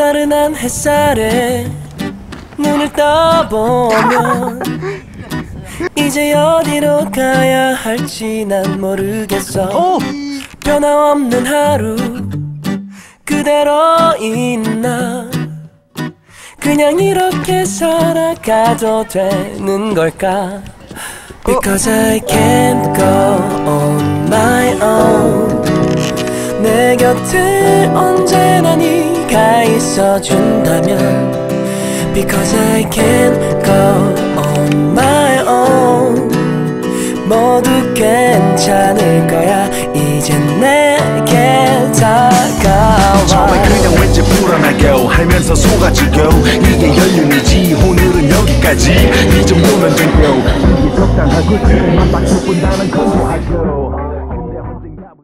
나른한 햇살에 눈을 떠보면 이제 어디로 가야 할지 난 모르겠어. 변함없는 하루 그대로 있나? 그냥 이렇게 살아가도 되는 걸까? Because I can't go on my own. 내 곁에 언제나 네가 있어준다면 Because I can't go on my own. 모두 괜찮을 거야. 이젠 내게 다가와. 처음에 그냥 왠지 불안하고 하면서 속아지고 이게 연륜이지. 오늘은 여기까지. 이 정도면 되고 이게 적당하고 지금만 맞춰본다는 건조하고